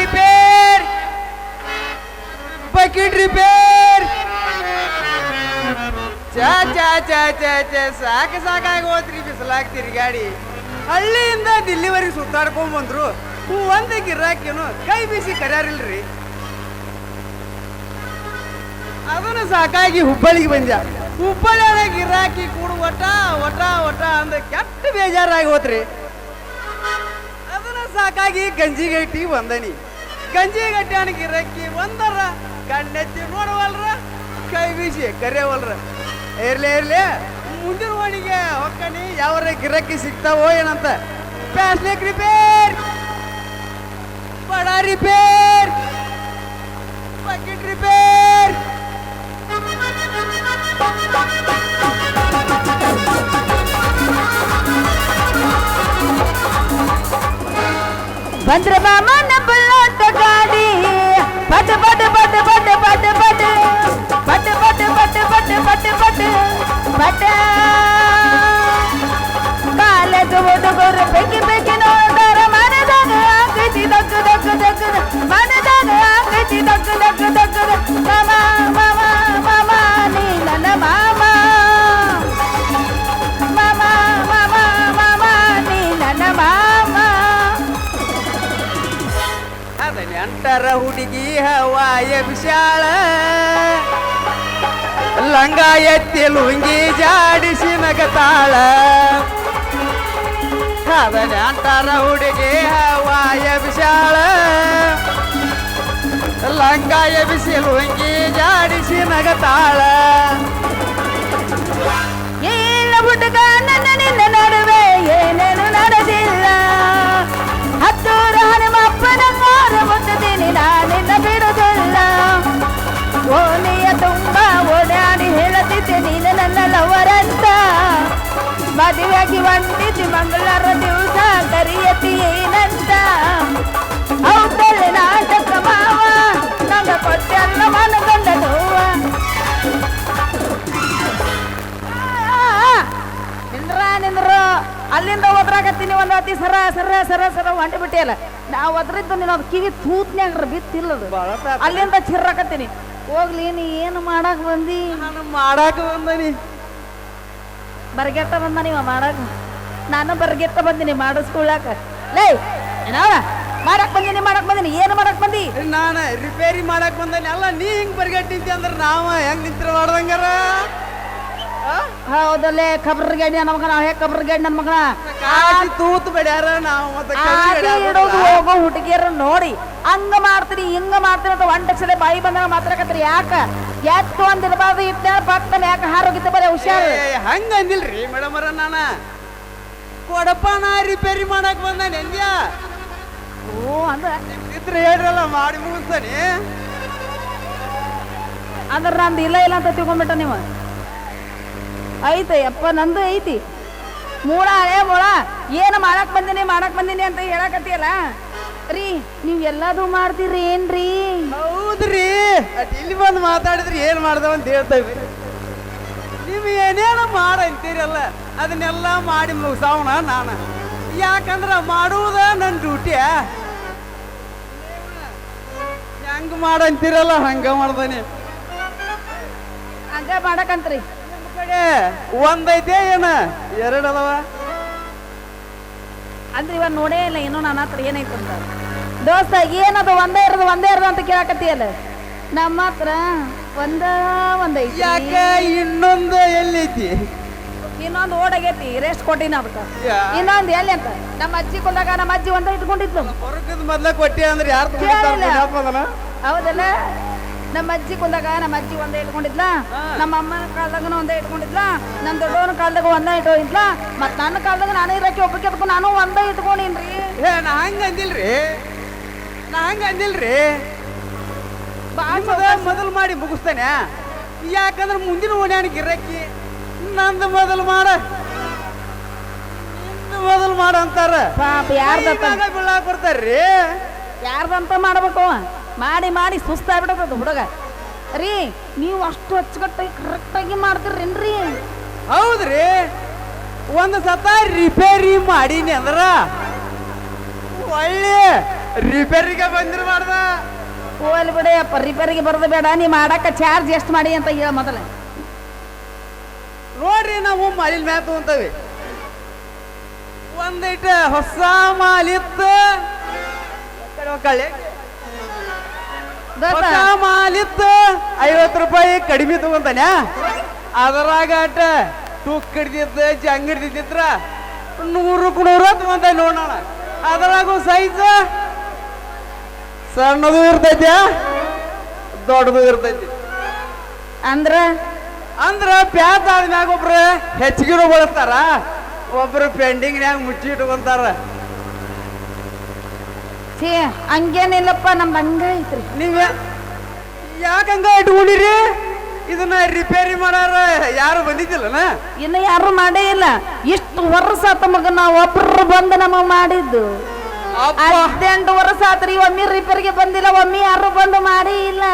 Repair bucket repair ಚಾ ಚಾ ಸಾಕು ಸಾಕಾಗಿ ಹೋತ್ರಿ ಬಿಸಿಲಾಗಿ ಗಾಡಿ. ಹಳ್ಳಿಯಿಂದ ದಿಲ್ಲಿವರೆಗೆ ಸುತ್ತಾಡ್ಕೊಂಡ್ ಬಂದ್ರು. ಒಂದು ಗಿರಾಕಿನು ಕೈ ಬೀಸಿ ಕರ್ಯಾರಿಲ್ರಿ. ಅದನ್ನು ಸಾಕಾಗಿ ಹುಬ್ಬಳ್ಳಿಗೆ ಬಂದ್ಯಾ. ಹುಬ್ಬಳ್ಳಿಯಾಗ ಗಿರಾಕಿ ಕೂಡ ಒಟ್ಟ ಒಟ್ಟ ಒಟ್ಟ ಅಂದ್ರೆ ಕೆಟ್ಟ ಬೇಜಾರಾಗಿ ಹೋತ್ರಿ ಸಾಕಾಗಿ ಗಂಜಿಗಟ್ಟಿ ಬಂದನಿ ಗಂಜಿಗಟ್ಟಿ ರಕ್ಕಿ ಒಂದರ, ಕಣ್ಣೆತ್ತಿ ನೋಡವಲ್ರ, ಕೈ ಬೀಸಿ ಕರೆಯವಲ್ರ ಇರ್ಲಿ ಇರ್ಲಿ ಮುಂದಿನ ವಾಣಿಗೆ ಹೊಕ್ಕನಿ ಯಾವ್ರ ಗಿರಕ್ಕಿ ಸಿಗ್ತಾವೋ ಏನಂತ. ಪ್ಯಾಸ್ಲಿಕ್ ರಿಪೇರ್ ಬಡ ರಿಪೇರ್ ಬಕೆಟ್ ರಿಪೇರ್ ಬಂದ್ರ ಮಾಮನ ಬಳ್ಳಾಟ ಗಾಡಿ ಪಟ ಪಟ ಪಟ ಪಟ ಪಟ ಪಟ ಪಟ ಪಟ ಪಟ ಪಟ ಪಟ ಪಟ ಪಟ ಕಾಲೇಜ್ ಹುಡುಗರು ಬೇಕಿ ಬೇಕಿ ನೋಡಾರ ಮನದಾಗ ಆಗತಿ ದಕ್ಕ ದಕ್ಕ ದಕ್ಕ ಮನದಾಗ ಆಗತಿ ದಕ್ಕ ದಕ್ಕ ದಕ್ಕ ಮಾಮ ಮಾಮ ಮಾಮ ನೀ ನನ್ನ ಮಾಮ ಮಾಮ ನೆಂಟರ ಹುಡುಗಿ ಹವಾಯ ವಿಶಾಳ ಲಂಗ ಎತ್ತಿ ಲುಂಗಿ ಜಾಡಿಸಿ ನಗತಾಳ. ನೆಂಟರ ಹುಡುಗಿ ಹವಾಯ ವಿಶಾಳ ಲಂಗ ಎಬಿಸಿ ಲುಂಗಿ ಜಾಡಿಸಿ ನಗತಾಳ. ಮಂಗಳವಾರ ದಿವಸ ಕರಿಯತಿ ಏನಂತ ಹೌದಲ್ಲ ನಾಟಕ ಮಾವ ನಂಗ ಕೊಟ್ಟೆಲ್ಲ ಮನಗಂಡ ನೋವ ನಿಂದ್ರ ನಿಂದ್ರ ಅಲ್ಲಿಂದ ಒದ್ರಾಗತ್ತೀನಿ ಒಂದು ಅತಿ ಸರ ಸರ ಸರ ಸರ ಹೊಂಟಿ ಬಿಟ್ಟಿಯಲ್ಲ ನಾವು ಒದ್ರಿದ್ದು ನೀನು ಅದು ಕಿವಿ ತೂತ್ನ್ಯಾಗ್ರ ಬಿತ್ತಿಲ್ಲದು. ಅಲ್ಲಿಂದ ಚಿರ್ರಾಕತ್ತೀನಿ ಹೋಗ್ಲಿ ನೀ ಏನು ಮಾಡಕ್ ಬಂದಿ ನಾನು ಮಾಡಾಕ ಬಂದನಿ ಬರ್ಗೆಟ್ಟ ಬಂದ ನೀವ ಮಾಡಕ್ ನಾನು ಬರ್ಗೆತ್ತ ಬಂದಿನಿ ಮಾಡಿಸ್ಕೊಳ್ಳಾಕ ಲೈ ಏನವ ಮಾಡಕ್ ಬಂದಿನಿ ಮಾಡಕ್ ಬಂದಿನಿ ಏನು ಮಾಡಕ್ ಬಂದಿ? ನಾನು ರಿಪೇರಿ ಮಾಡಕ್ ಬಂದೇನಿ ಅಲ್ಲ ನೀ ಹಿಂಗ್ ಬರ್ಗೆಟ್ಟಿದ್ದೆ ಅಂದ್ರೆ ನಾವ ಹೆಂಗ್ ನಿಂತ್ರ ಮಾಡ್ದಂಗಾರ? ಹೌದಲ್ಲೇ ಕಬ್ರ ಗೇಡಿ ನನ್ನ ಮಗನ ಹೇ ಕಬ್ರ ಗೇಡಿ ನನ್ನ ಮಗನ ತೂತ್ ಬೆಡ್ಯಾರ ನಾವು ಇಡೋದು ಹೋಗೋ ಹುಡುಗಿಯರ ನೋಡಿ. ಹಂಗ ಮಾಡ್ತೀರಿ ಹಿಂಗ ಮಾಡ್ತೀರಿ ಅಂತ ಒಂಟಕ್ಷಲೆ ಬಾಯಿ ಬಂದಾಗ ಮಾತಾಡಕತ್ರಿ ಯಾಕ? ಎತ್ತು ಒಂದಿರಬಾರ್ದು ಇದ್ದ ಪಕ್ಕನ ಯಾಕ ಹಾರೋಗಿತ್ತ ಬರೀ ಹುಷಾರ್? ಹಂಗ ಅಂದಿಲ್ರಿ ಮೇಡಮ್ ಅರ ನಾನ. ಕೊಡಪ್ಪ ನಾ ರಿಪೇರಿ ಮಾಡಕ್ ಬಂದಾನೆ ಎಂದ್ಯ ಓ ಅಂದ್ರೆ ಇದ್ರೆ ಹೇಳ್ರಲ್ಲ ಮಾಡಿ ಮುಗಿಸ್ತಾನೆ. ಅಂದ್ರೆ ನಂದು ಇಲ್ಲ ಇಲ್ಲ ಅಂತ ತಿಳ್ಕೊಂಬಿಟ್ಟ ನೀವು? ಐತೆ ಅಪ್ಪ ನಂದು ಐತಿ. ಮೂಳ ಹಳೆ ಮೂಳ. ಏನು ಮಾಡಕ್ ಬಂದಿನಿ ಮಾಡಕ್ ಬಂದಿನಿ ಅಂತ ಹೇಳಕತ್ತೀಯಲ್ಲ? ರೀ ನೀವು ಎಲ್ಲದೂ ಮಾಡ್ತೀರಿ ಏನ್ರಿ? ಹೌದ್ರಿ. ಅದ್ ಇಲ್ಲಿ ಬಂದು ಮಾತಾಡಿದ್ರೆ ಏನ್ ಮಾಡ್ದವ ಅಂತ ಹೇಳ್ತೇವೆ ನೀವು ಏನೇನು ಮಾಡ ಅಂತೀರಲ್ಲ. ಅದನ್ನೆಲ್ಲ ಮಾಡಿ ಮುಗಿಸಾವಣ ನಾನು. ಯಾಕಂದ್ರೆ ಮಾಡುವುದ ನನ್ನ ಡ್ಯೂಟಿ. ಹೆಂಗ್ ಮಾಡಂತೀರಲ್ಲ ಹಂಗ ಮಾಡ್ದೇನೆ. ಹಂಗ ಮಾಡಕಂತ್ರಿ. ನಿಮ್ಮ ಕಡೆ ಒಂದೈತೆ ಏನ? ಎರಡು ಅದಾವ? ಅಂದ್ರೆ ಇವಾಗ ನೋಡೇ ಇಲ್ಲ ಏನೋ ನನ್ನ ಹತ್ರ ಏನೈತೆ ಅಂತ. ದೋಸ್ತ ಏನದು ಒಂದೇ ಇರೋದು ಒಂದೇ ಇರೋದು ಅಂತ ಕೇಳಕತ್ತೀಯಲ್ಲ? ನಮ್ಮ ಹತ್ರ ಒಂದ ಒಂದೈತಿ. ಯಾಕೆ ಇನ್ನೊಂದು ಎಲ್ಲೈತಿ ಇನ್ನೊಂದು ಓಡಾಗೈತಿ ರೆಸ್ಟ್ ಕೊಟ್ಟಿನ ಅದಕ್ಕೆ ಇನ್ನೊಂದು ಎಲ್ಲಿ ಅಂತ? ನಮ್ಮ ಅಜ್ಜಿ ಕೊಂಡಾಗ ನಮ್ಮ ಅಜ್ಜಿ ಒಂದ ಇಟ್ಕೊಂಡಿದ್ಲು ಹೊರಗದ ಮೊದ್ಲ ಕೊಟ್ಟಿ ಅಂದ್ರೆ ಯಾರು. ಹೌದಲ್ಲ? ನಮ್ಮ ಅಜ್ಜಿ ಕುಂದಾಗ ನಮ್ಮ ಅಜ್ಜಿ ಒಂದೇ ಇಟ್ಕೊಂಡಿದ್ಲ. ನಮ್ಮ ಅಮ್ಮನ ಕಾಲದಾಗ ಒಂದೇ ಇಟ್ಕೊಂಡಿದ್ಲ. ನಮ್ಮ ದೊಡ್ಡವನ ಕಾಲದಾಗ ಒಂದೇ ಇಟ್ಕೊಂಡಿದ್ಲ. ಮತ್ ನನ್ನ ಕಾಲದಾಗ ನಾನು ಇರಕ್ಕೆ ಒಬ್ಬಕ್ಕೆ ಅದಕ್ಕೂ ನಾನು ಒಂದೇ ಇಟ್ಕೊಂಡಿನ್ರಿ. ನಾ ಹಂಗ ಅಂದಿಲ್ರಿ? ನಾ ಹಂಗ ಅಂದಿಲ್ರಿ? ಮೊದಲು ಮಾಡಿ ಮುಗಿಸ್ತಾನೆ. ಯಾಕಂದ್ರೆ ಮುಂದಿನ ಓಣ್ಯಾನಿಗೆ ಗಿರಕ್ಕಿ ನಂದು ಮೊದಲು ಮಾಡ ನಿಂದು ಮೊದಲು ಮಾಡ ಅಂತಾರ. ಪಾಪ ಕೈಮ್ಯಾಗ ಬೀಳಾಕ್ ಬರ್ತಾರ್ರಿ ಯಾರ್ದಂತ ಮಾಡ್ಬೇಕು ಅವ? ಮಾಡಿ ಮಾಡಿ ಸುಸ್ತಾಗ್ಬಿಡತ್ತದ ಹುಡುಗ. ರೀ ನೀವು ಅಷ್ಟು ಅಚ್ಚುಕಟ್ಟಾಗಿ ಕರೆಕ್ಟಾಗಿ ಮಾಡ್ತೀರೇನ್ರಿ? ಹೌದ್ರಿ. ಒಂದು ಸತ ರಿಪೇರಿ ಮಾಡೀನಿ ಅಂದ್ರ. ಒಳ್ಳೆ ರಿಪೇರಿಗೆ ಬಂದಿರ ಮಾಡ್ದ. ಹೋಗ್ಲಿ ಬಿಡಿ ಅಪ್ಪ ರಿಪೇರಿಗೆ ಬರೋದು ಬೇಡ. ನೀ ಮಾಡಕ್ಕ ಚಾರ್ಜ್ ಎಷ್ಟು ಮಾಡಿ ಅಂತ ಹೇಳ ಮೊದಲ. ನೋಡ್ರಿ ನಾವು ಮಾಲಿನ ಮ್ಯಾಪ್ ಅಂತವಿ ಒಂದಿಟ ಹೊಸ ಮಾಲಿತ್ತು ಹೊಸ ಮಾಲಿತ್ತು ಐವತ್ತು ರೂಪಾಯಿ ಕಡಿಮೆ ತಗೊಂತಾನೆ. ಅದರಾಗ ತೂಕ ಟೂಕ್ ಹಿಡ್ದಿದ್ದ ಜಂಗ್ ಹಿಡ್ದಿದ್ರ ನೂರಕ್ಕೆ ನೂರ ತಗೊಂತ ನೋಡೋಣ. ಅದರಾಗೂ ಸೈಜ್ ಸಣ್ಣದು ಇರ್ತೈತಿ ದೊಡ್ಡದು ಇರ್ತೈತಿ. ಅಂದ್ರ? ಅಂದ್ರ ಪ್ಯಾತ್ ಆದ್ಮ್ಯಾಗ ಒಬ್ರು ಹೆಚ್ಚಿಗಿರು ಬಳಸ್ತಾರ ಒಬ್ರು ಪೆಂಡಿಂಗ್ನ್ಯಾಗ ಮುಚ್ಚಿ ಇಟ್ಕೊಂತಾರ. ಛೀ ಹಂಗೇನಿಲ್ಲಪ್ಪ ನಮ್ದು ಹಂಗ ಐತ್ರಿ. ನೀವ್ ಯಾಕಂಗ ಇಟ್ಕೊಂಡಿರಿ? ಇದನ್ನ ರಿಪೇರಿ ಮಾಡಾರ ಯಾರು ಬಂದಿದ್ದಿಲ್ಲನ? ಇನ್ನು ಯಾರು ಮಾಡೇ ಇಲ್ಲ. ಇಷ್ಟು ವರ್ಷ ಆತ ಮಗ ನಾವು ಒಬ್ರು ಬಂದು ನಮಗ್ ಮಾಡಿದ್ದು. ಅಪ್ಪ. ಹದಿನೆಂಟು ವರ್ಷ ಆತ್ರಿ ಒಮ್ಮೆ ರಿಪೇರಿಗೆ ಬಂದಿಲ್ಲ ಒಮ್ಮೆ ಯಾರು ಬಂದು ಮಾಡೇ ಇಲ್ಲ.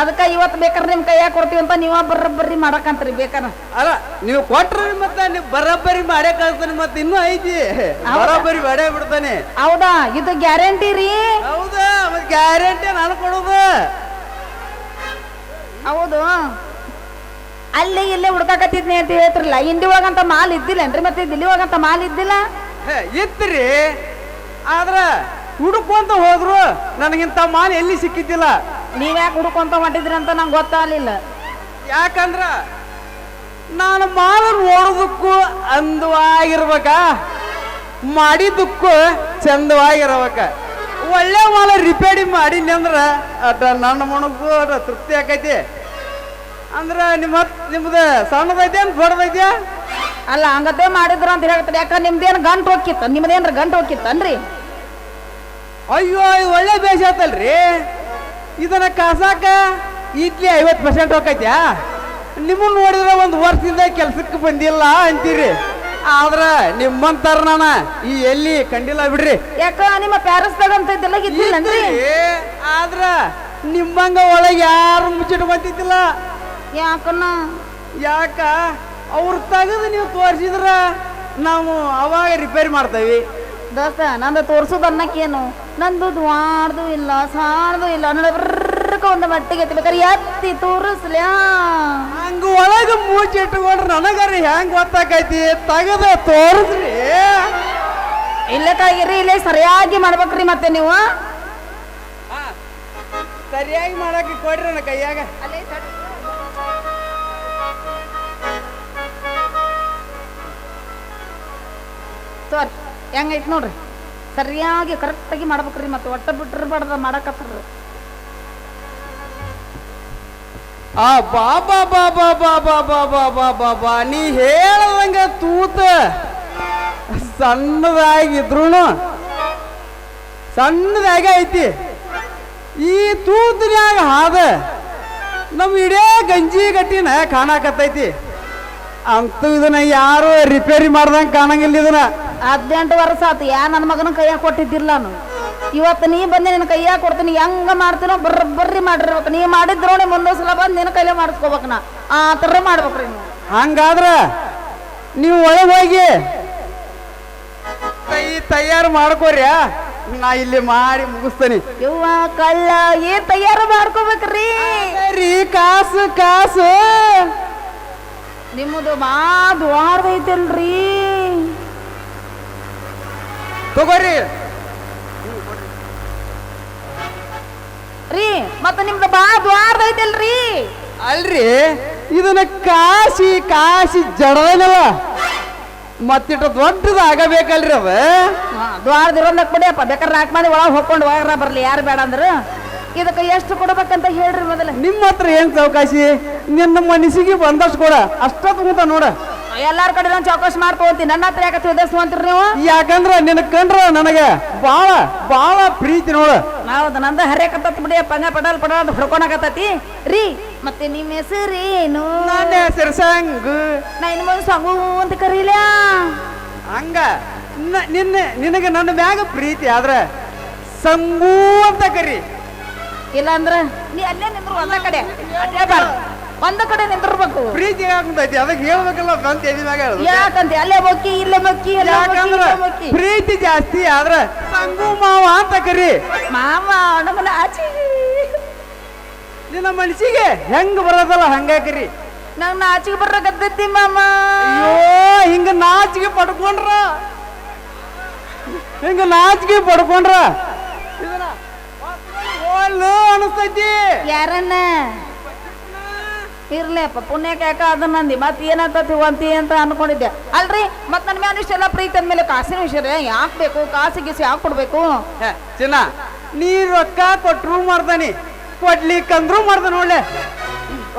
ಅದಕ್ಕ ಇವತ್ತು ಬೇಕಾದ್ರೆ ನಿಮ್ ಕೈಯಾಗ ಕೊಡ್ತೀವಿ ಅಂತ ನೀವ ಬರ್ರಿ ಮಾಡಕಂತ್ರಿ ಬೇಕಾರ ಅಲ್ಲ ನೀವು ಕೊಟ್ರಿ ಮತ್ತ ನೀವು ಬರಬ್ಬರಿ ಮಾಡೇ ಕಳ್ತಾನೆ ಮತ್ತೆ ಇನ್ನೂ ಐತಿ. ಬರಬ್ಬರಿ ಮಾಡೇ ಬಿಡ್ತಾನೆ. ಹೌದಾ? ಇದು ಗ್ಯಾರಂಟಿ ರೀ. ಹೌದಾ? ಮತ್ತೆ ಗ್ಯಾರಂಟಿ ನಾನು ಕೊಡೋದು. ಹೌದು. ಅಲ್ಲಿ ಇಲ್ಲೇ ಹುಡ್ಕಾಕತ್ತಿದ್ನಿ ಅಂತ ಹೇಳ್ತಿರ್ಲಿಲ್ಲ. ಇಂಡಿ ಹೋಗಂತ ಮಾಲ್ ಇದ್ದಿಲ್ಲೇನ್ರಿ ಮತ್ತೆ ದಿಲ್ಲಿ ಹೋಗಂತ ಮಾಲ್ ಇದ್ದಿಲ್ಲ? ಹೇ, ಇತ್ರಿ. ಆದ್ರ ಅಂತ ಹೋದ್ರು ನನಗಿಂತ ಮಾಲ್ ಎಲ್ಲಿ ಸಿಕ್ಕಿದ್ದಿಲ್ಲ. ನೀವ್ಯಾಕೆ ಹುಡ್ಕೊಂತ ಹೊಂಟಿದ್ರಿ ಅಂತ ನಂಗೆ ಗೊತ್ತಾಗ್ಲಿಲ್ಲ. ಯಾಕಂದ್ರ ನಾನು ಮಾಲ ನೋಡೋದಕ್ಕೂ ಅಂದವಾಗಿರ್ಬೇಕ ಮಾಡಿದ್ದಕ್ಕೂ ಚಂದವಾಗಿರ್ಬೇಕ. ಒಳ್ಳೆ ಮಾಲ ರಿಪೇರಿ ಮಾಡೀನಿ ಅಂದ್ರ ಅದ ನನ್ನ ಮನಗೂ ಅದ ತೃಪ್ತಿ ಆಕೈತಿ. ಅಂದ್ರ ನಿಮ್ಮ ನಿಮ್ದು ಸಣ್ಣದೈತೆ ಅಂತ ದೊಡ್ಡದೈತೆ? ಅಲ್ಲ ಹಂಗದೇ ಮಾಡಿದ್ರ ಅಂತ ಹೇಳ್ತಾರೆ ಯಾಕ ನಿಮ್ದೇನು ಗಂಟು ಹೋಗಿತ್ತ ನಿಮ್ದೇನ್ರ ಗಂಟು ಹೋಗಿತ್ತನ್ರಿ ಅಯ್ಯೋ ಒಳ್ಳೆ ಬೇಷ ಆತಲ್ರಿ. ಇದನ್ನ ಕಾಸಾಕ ಇಡ್ಲಿ ಐವತ್ತು ಪರ್ಸೆಂಟ್ ಹೋಗೈತ್ಯಾ? ನಿಮ್ಮ ನೋಡಿದ್ರೆ ಒಂದು ವರ್ಷದಿಂದ ಕೆಲ್ಸಕ್ಕೆ ಬಂದಿಲ್ಲ ಅಂತೀರಿ. ಆದ್ರ ನಿಮ್ಮಂತಾರ ನಾನ ಈ ಎಲ್ಲಿ ಕಂಡಿಲ್ಲ ಬಿಡ್ರಿ. ಯಾಕ ನಿಮ್ಮ ಪ್ಯಾರಸ್ದಾಗ ಅಂತ ಇದ್ದಿಲ್ಲ ಇದ್ದಿಲ್ಲನ್ರಿ ಆದ್ರೆ ನಿಮ್ಮಂಗ ಒಳಗೆ ಯಾರು ಮುಚ್ಚಿಟ್ಕೊಂತಿದ್ದಿಲ್ಲ ಯಾಕನ್ನ ಯಾಕ? ಅವ್ರು ತೆಗೆದು ನೀವು ತೋರಿಸಿದ್ರ ನಾವು ಅವಾಗ ರಿಪೇರಿ ಮಾಡ್ತೇವಿ. ದೋಸ್ತ ನಂದು ತೋರ್ಸೋದು ಅನ್ನಕ್ಕೇನು ನಂದು ದ್ವಾರ್ದು ಇಲ್ಲ ಸಾರ್ದು ಇಲ್ಲ. ನನ್ನ ಬರ್ಕ ಒಂದು ಮಟ್ಟಿಗೆ ಎತ್ತಬೇಕಾರೆ ಎತ್ತಿ ತೋರಿಸ್ಲ್ಯಾ ಹಂಗ ಒಳಗ ನನಗೆ ನನಗರಿ ಹೆಂಗ್ ಗೊತ್ತಾಕೈತಿ? ತಗದ ತೋರಿಸ್ರಿ. ಇಲ್ಲಕ್ಕಾಗಿರಿ ಇಲ್ಲೇ ಸರಿಯಾಗಿ ಮಾಡ್ಬೇಕ್ರಿ ಮತ್ತೆ ನೀವು. ಸರಿಯಾಗಿ ಮಾಡಕ್ಕೆ ಕೊಡ್ರಿ ನನ್ನ ಕೈಯಾಗ. ತೋರಿ ಹೆಂಗೈತ್ ನೋಡ್ರಿ ಸರಿಯಾಗಿ ಕರೆಕ್ಟಾಗಿ ಮಾಡ್ಬೇಕ್ರಿ ಮತ್ತೆ ಒಟ್ಟ ಬಿಟ್ಟಿರ್ಬಾರ್ದ ಮಾಡಕತ್ತಾರ ಆ ಬಾಬಾ ಬಾಬಾ ಬಾಬಾ ಬಾಬಾ ಬಾಬಾ ಬಾ ನೀ ಹೇಳದಂಗ ತೂತ ಸಣ್ಣದಾಗಿದ್ರು ಸಣ್ಣದಾಗೆ ಐತಿ ಈ ತೂತನ್ಯಾಗ ಹಾದ ನಮ್ಮ ಇಡೇ ಗಂಜಿ ಗಟ್ಟಿನ ಕಾಣಾಕತ್ತೈತಿ ಅಂತೂ ಇದನ್ನ ಯಾರು ರಿಪೇರಿ ಮಾಡ್ದಂಗೆ ಕಾಣಂಗಿಲ್ಲ ಇದನ್ನ ಹದಿನೆಂಟು ವರ್ಷ ಆತು. ಯಾ ನನ್ನ ಮಗನ ಕೈಯಾಗ ಕೊಟ್ಟಿದ್ದಿಲ್ಲ ನಾನು. ಇವತ್ತು ನೀ ಬಂದು ನಿನ್ನ ಕೈಯಾಗ ಕೊಡ್ತೀನಿ. ಹೆಂಗ ಮಾಡ್ತೀನೋ ಬರ್ರಿ ಬರ್ರಿ ಮಾಡಿರ್ಬೇಕು ನೀ ಮಾಡಿದ್ರು ನೀ ಮುಂದೊಂದು ಸಲ ಬಂದು ನಿನ್ನ ಕೈಲೇ ಮಾಡಿಸ್ಕೋಬೇಕು ನಾ. ಆ ಥರ ಮಾಡ್ಬೇಕ್ರಿ ನೀವು. ಹಂಗಾದ್ರೆ ನೀವು ಒಳಗೆ ಹೋಗಿ ಕೈ ತಯಾರು ಮಾಡ್ಕೋರಿ ನಾ ಇಲ್ಲಿ ಮಾಡಿ ಮುಗಿಸ್ತೇನೆ. ಇವ ಕಳ್ಳ ಏ ತಯಾರು ಮಾಡ್ಕೋಬೇಕ್ರಿ. ರೀ ಕಾಸು ಕಾಸು. ನಿಮ್ಮದು ಮಾ ದ್ವಾರದೈತಲ್ರಿ ತಗೋರಿ. ರೀ ಮತ್ತೆ ನಿಮ್ದು ಬಾ ದ್ವಾರದೈತಲ್ರಿ ಅಲ್ರಿ ಇದನ್ನ ಕಾಸಿ ಕಾಸಿ ಜಡದನಲ್ಲ ಮತ್ತಿಟ್ಟು ದೊಡ್ಡದ ಆಗಬೇಕಲ್ರಿ ಅವ ದ್ವಾರದಿರೋದಕ್ಕೆ ಬಿಡಿಯಪ್ಪ ಬೇಕಾದ್ರೆ ನಾಲ್ಕು ಮಂದಿ ಒಳಗೆ ಹೋಗ್ಕೊಂಡು ಹೋಗ್ರ ಬರ್ಲಿ ಯಾರು ಬೇಡ ಅಂದ್ರೆ. ಇದಕ್ಕೆ ಎಷ್ಟು ಕೊಡ್ಬೇಕಂತ ಹೇಳ್ರಿ ಮೊದಲ. ನಿಮ್ಮ ಹತ್ರ ಏನ್ ಚೌಕಾಸಿ ನಿನ್ನ ಮನಸ್ಸಿಗೆ ಬಂದಷ್ಟು ಕೊಡ ಅಷ್ಟೊತ್ತು ತಗೊಂತ ನೋಡ. ಎಲ್ಲಾರ ಕಡೆ ನಾನು ಚೌಕಾಶ್ ಮಾಡ್ಕೊಂತೀನಿ ನನ್ನ ಹತ್ರ ಯಾಕೆ ತಿಳಿದ್ರಿ ನೀವು? ಯಾಕಂದ್ರೆ ನಿನ್ನ ಕಂಡ್ರ ನನಗೆ ಬಾಳ ಬಾಳ ಪ್ರೀತಿ ನೋಡು. ಹೌದು ನಂದ ಹರಿಯಕತ್ತತ್ ಬಿಡಿ ಪಂಗ ಪಡಲ್ ಪಡಲ್ ಅಂತ ಹೊಡ್ಕೊಳಕತ್ತತಿ ರೀ ಮತ್ತೆ ನಿಮ್ಮ ಹೆಸರೇನು? ನನ್ನ ಹೆಸರು ಸಂಗು. ನಾ ಇನ್ನು ಮುಂದೆ ಸಂಗು ಅಂತ ಕರೀಲ ಹಂಗ ನ- ನಿನ್ನ ನಿನಗೆ ನನ್ನ ಮ್ಯಾಗ ಪ್ರೀತಿ ಆದ್ರೆ ಸಂಗು ಅಂತ ಕರಿ. ಇಲ್ಲ ಅಂದ್ರ ನೀ ಅಲ್ಲೇ ನಿಂದ್ರು ಒಂದ ಕಡೆ. ಬೇಡ. ಒಂದ ಕಡೆ ನಿಂತಿರ್ಬೇಕು. ಪ್ರೀತಿ ಆಗ್ತೈತಿ ಅದಕ್ಕೆ ಹೇಳ್ಬೇಕಲ್ಲ ಬಂತ ಯಾಕಂತ. ಯಾಕಂತೆ? ಅಲ್ಲೇ ಬಕ್ಕಿ ಇಲ್ಲೇ ಮಕ್ಕಿ ಅಲ್ಲೇ ಬೊಕ್ಕಿ, ಯಾಕಂದ್ರ ಇಲ್ಲೇ ಬೊಕ್ಕಿ ಪ್ರೀತಿ ಜಾಸ್ತಿ ಆದ್ರೆ ಸಂಗು ಮಾವ ಅಂತ ಕರಿ. ಮಾವ ನಮ್ಮನ್ನ ಆಚಿ. ನಿನ್ನ ಮನಸ್ಸಿಗೆ ಹೆಂಗ್ ಬರೋದಲ್ಲ ಹಂಗಾಕ್ರಿ ನಂಗ್ ನಾಚಿಗೆ ಬರ್ರಕತ್ತೈತಿ ಮಾಮ. ಅಯ್ಯೋ ಹಿಂಗ ನಾಚಿಗೆ ಪಡ್ಕೊಂಡ್ರ. ಹಿಂಗ ನಾಚಿಗೆ ಪಡ್ಕೊಂಡ್ರ. ಇದನ್ನ. ಅನಿಸ್ತೈತಿ. ಯಾರನ್ನ? ಇರ್ಲೇಪ್ಪ ಪುಣ್ಯಕ್ಕೆ ಯಾಕೆ ಅದನ್ನ ನಂದಿ. ಮತ್ತೆ ಏನಂತತಿ ಅಂತಿ ಅಂತ ಅನ್ಕೊಂಡಿದ್ದೆ. ಅಲ್ರಿ ಮತ್ತೆ ನನ್ನ ಮ್ಯಾನ್ ಇಷ್ಟೆಲ್ಲ ಪ್ರೀತಿ ಅಂದ್ಮೇಲೆ ಕಾಸಿನ ವಿಷಯ ಯಾಕೆ ಬೇಕು? ಕಾಸು ಗೀಸು ಯಾಕೆ ಕೊಡ್ಬೇಕು? ಚಿನ್ನ ನೀ ರೊಕ್ಕ ಕೊಟ್ರು ಮಾಡ್ದಾನಿ ಕೊಡ್ಲಿಕ್ಕಂದ್ರು ಮಾಡ್ದ ಒಳ್ಳೆ.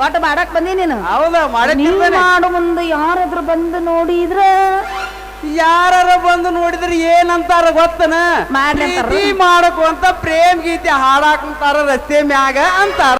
ಒಟ್ಟು ಮಾಡಕ್ ಬಂದಿ ನೀನು? ಹೌದಾ ಮಾಡು ಮುಂದೆ ಯಾರಾದ್ರೂ ಬಂದು ನೋಡಿದ್ರ? ಯಾರ ಬಂದು ನೋಡಿದ್ರೆ ಏನಂತಾರ ಗೊತ್ತನ? ಮಾಡಕು ಅಂತ ಪ್ರೇಮ್ ಗೀತೆ ಹಾಡಾಕಂತಾರ ರಸ್ತೆ ಮ್ಯಾಗ ಅಂತಾರ.